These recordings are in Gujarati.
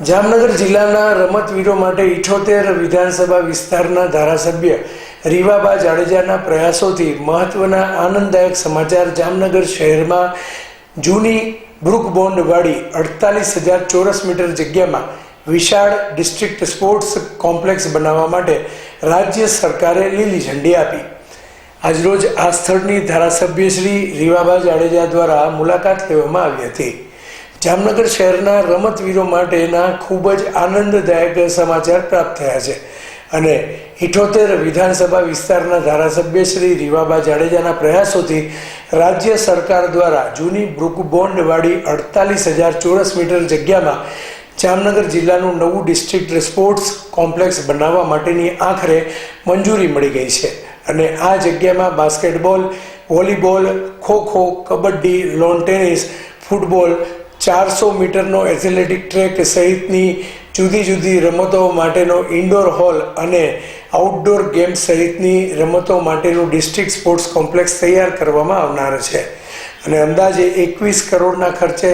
જામનગર જિલ્લાના રમતવીરો માટે ઇઠોતેર વિધાનસભા વિસ્તારના ધારાસભ્ય રીવાબા જાડેજાના પ્રયાસોથી મહત્વના આનંદદાયક સમાચાર જામનગર શહેરમાં જૂની બ્રુકબોન્ડવાળી અડતાલીસ હજાર ચોરસ મીટર જગ્યામાં વિશાળ ડિસ્ટ્રિક્ટ સ્પોર્ટ્સ કોમ્પ્લેક્સ બનાવવા માટે રાજ્ય સરકારે લીલી ઝંડી આપી. આજરોજ આ સ્થળની ધારાસભ્ય શ્રી રીવાબા જાડેજા દ્વારા મુલાકાત લેવામાં આવી હતી. જામનગર શહેરના રમતવીરો માટેના ખૂબ જ આનંદદાયક સમાચાર પ્રાપ્ત થયા છે. અને ઇઠોતેર વિધાનસભા વિસ્તારના ધારાસભ્ય શ્રી રીવાબા જાડેજાના પ્રયાસોથી રાજ્ય સરકાર દ્વારા જૂની બ્રુકબોન્ડવાળી અડતાલીસ હજાર ચોરસ મીટર જગ્યામાં જામનગર જિલ્લાનું નવું ડિસ્ટ્રિક્ટ સ્પોર્ટ્સ કોમ્પ્લેક્સ બનાવવા માટેની આખરે મંજૂરી મળી ગઈ છે. અને આ જગ્યામાં basketball, volleyball, khokho, kabaddi, lawn tennis, football ચારસો મીટરનો એથ્લેટિક ટ્રેક સહિતની જુદી જુદી રમતો માટેનો ઇન્ડોર હોલ અને આઉટડોર ગેમ્સ સહિતની રમતો માટેનું ડિસ્ટ્રિક્ટ સ્પોર્ટ્સ કોમ્પ્લેક્સ તૈયાર કરવામાં આવનાર છે. અને અંદાજે એકવીસ કરોડના ખર્ચે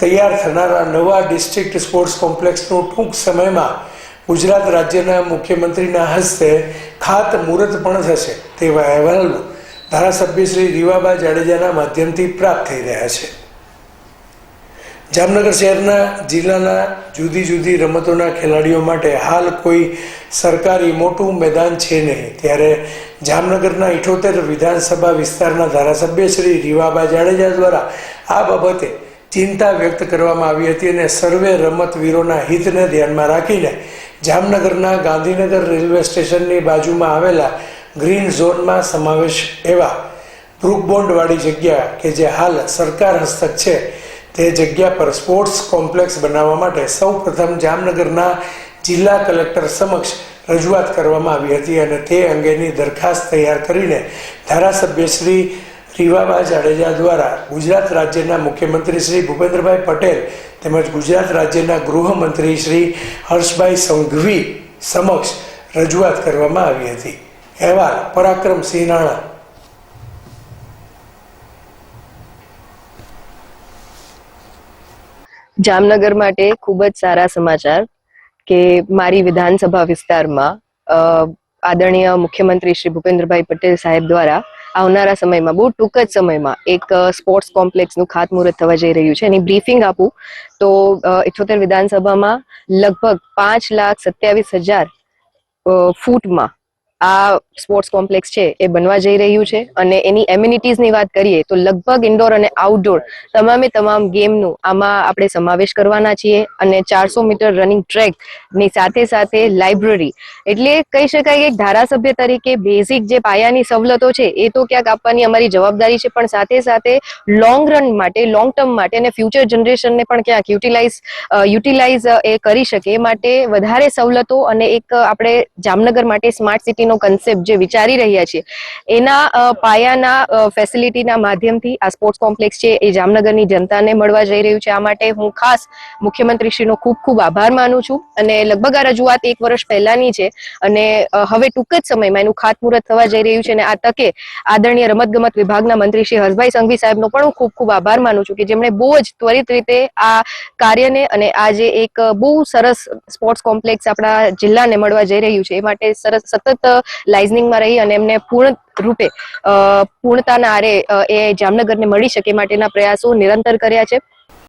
તૈયાર થનારા નવા ડિસ્ટ્રિક્ટ સ્પોર્ટ્સ કોમ્પ્લેક્સનું ટૂંક સમયમાં ગુજરાત રાજ્યના મુખ્યમંત્રીના હસ્તે ખાત મુહૂર્ત પણ થશે તેવા અહેવાલ ધારાસભ્ય શ્રી રીવાબા જાડેજાના માધ્યમથી પ્રાપ્ત થઈ રહ્યા છે. જામનગર શહેરના જિલ્લાના જુદી જુદી રમતોના ખેલાડીઓ માટે હાલ કોઈ સરકારી મોટું મેદાન છે નહીં. ત્યારે જામનગરના ઇઠોતેર વિધાનસભા વિસ્તારના ધારાસભ્ય શ્રી રીવાબા જાડેજા દ્વારા આ બાબતે ચિંતા વ્યક્ત કરવામાં આવી હતી અને સર્વે રમતવીરોના હિતને ધ્યાનમાં રાખીને જામનગરના ગાંધીનગર રેલવે સ્ટેશનની બાજુમાં આવેલા ગ્રીન ઝોનમાં સમાવેશ એવા બ્રુકબોન્ડવાળી જગ્યા કે જે હાલ સરકાર હસ્તક છે તે જગ્યા પર સ્પોર્ટ્સ કોમ્પ્લેક્સ બનાવવા માટે સૌ પ્રથમ જામનગરના જિલ્લા કલેક્ટર સમક્ષ રજૂઆત કરવામાં આવી હતી અને તે અંગેની દરખાસ્ત તૈયાર કરીને ધારાસભ્ય શ્રી રીવાબા જાડેજા દ્વારા ગુજરાત રાજ્યના મુખ્યમંત્રી શ્રી ભૂપેન્દ્રભાઈ પટેલ તેમજ ગુજરાત રાજ્યના ગૃહમંત્રી શ્રી હર્ષભાઈ સંઘવી સમક્ષ રજૂઆત કરવામાં આવી હતી. અહેવાલ પરાક્રમસિંહ નાણા જામનગર માટે ખૂબ જ સારા સમાચાર કે મારી વિધાનસભા વિસ્તારમાં આદરણીય મુખ્યમંત્રી શ્રી ભૂપેન્દ્રભાઈ પટેલ સાહેબ દ્વારા આવનારા સમયમાં, બહુ ટૂંક જ સમયમાં એક સ્પોર્ટ્સ કોમ્પ્લેક્સનું ખાતમુહૂર્ત થવા જઈ રહ્યું છે. એની બ્રીફિંગ આપું તો ઇઠોતેર વિધાનસભામાં લગભગ પાંચ લાખ સત્યાવીસ હજાર ફૂટમાં આ સ્પોર્ટ્સ કોમ્પ્લેક્સ છે એ બનવા જઈ રહ્યું છે અને એની એમ્યુનિટીઝની વાત કરીએ તો લગભગ ઇન્ડોર અને આઉટડોર તમામે તમામ ગેમનું આમાં આપણે સમાવેશ કરવાના છીએ અને ચારસો મીટર રનિંગ ટ્રેકની સાથે સાથે લાઇબ્રેરી એટલે કહી શકાય કે ધારાસભ્ય તરીકે બેઝિક જે પાયાની સવલતો છે એ તો ક્યાંક આપવાની અમારી જવાબદારી છે પણ સાથે સાથે લોંગ રન માટે લોંગ ટર્મ માટે અને ફ્યુચર જનરેશનને પણ ક્યાંક યુટિલાઇઝ યુટિલાઇઝ એ કરી શકે. એ માટે વધારે સવલતો અને એક આપણે જામનગર માટે સ્માર્ટ સિટીનો કન્સેપ્ટ જે વિચારી રહ્યા છીએ, એના પાયાના ફેસિલિટીના માધ્યમથી આ સ્પોર્ટ્સ કોમ્પ્લેક્સ છે એ જામનગરની જનતાને મળવા જઈ રહ્યું છે. આ માટે હું ખાસ મુખ્યમંત્રીશ્રીનો ખૂબ ખૂબ આભાર માનું છું અને લગભગ આ રજૂઆત એક વર્ષ પહેલાની છે અને હવે ટૂંક જ સમયમાં એનું ખાતમુહૂર્ત થવા જઈ રહ્યું છે અને આ તકે આદરણીય રમતગમત વિભાગના મંત્રી શ્રી હર્ષભાઈ સંઘવી સાહેબનો પણ હું ખૂબ ખૂબ આભાર માનું છું કે જેમણે બહુ જ ત્વરિત રીતે આ કાર્યને અને આ જે એક બહુ સરસ સ્પોર્ટ્સ કોમ્પ્લેક્સ આપણા જિલ્લાને મળવા જઈ રહ્યું છે. એ માટે સરસ સતત લાઇઝનિંગમાં રહી અને એમને પૂર્ણ રૂપે પૂર્ણતાના આરે એ જામનગરને મળી શકે માટેના પ્રયાસો નિરંતર કર્યા છે.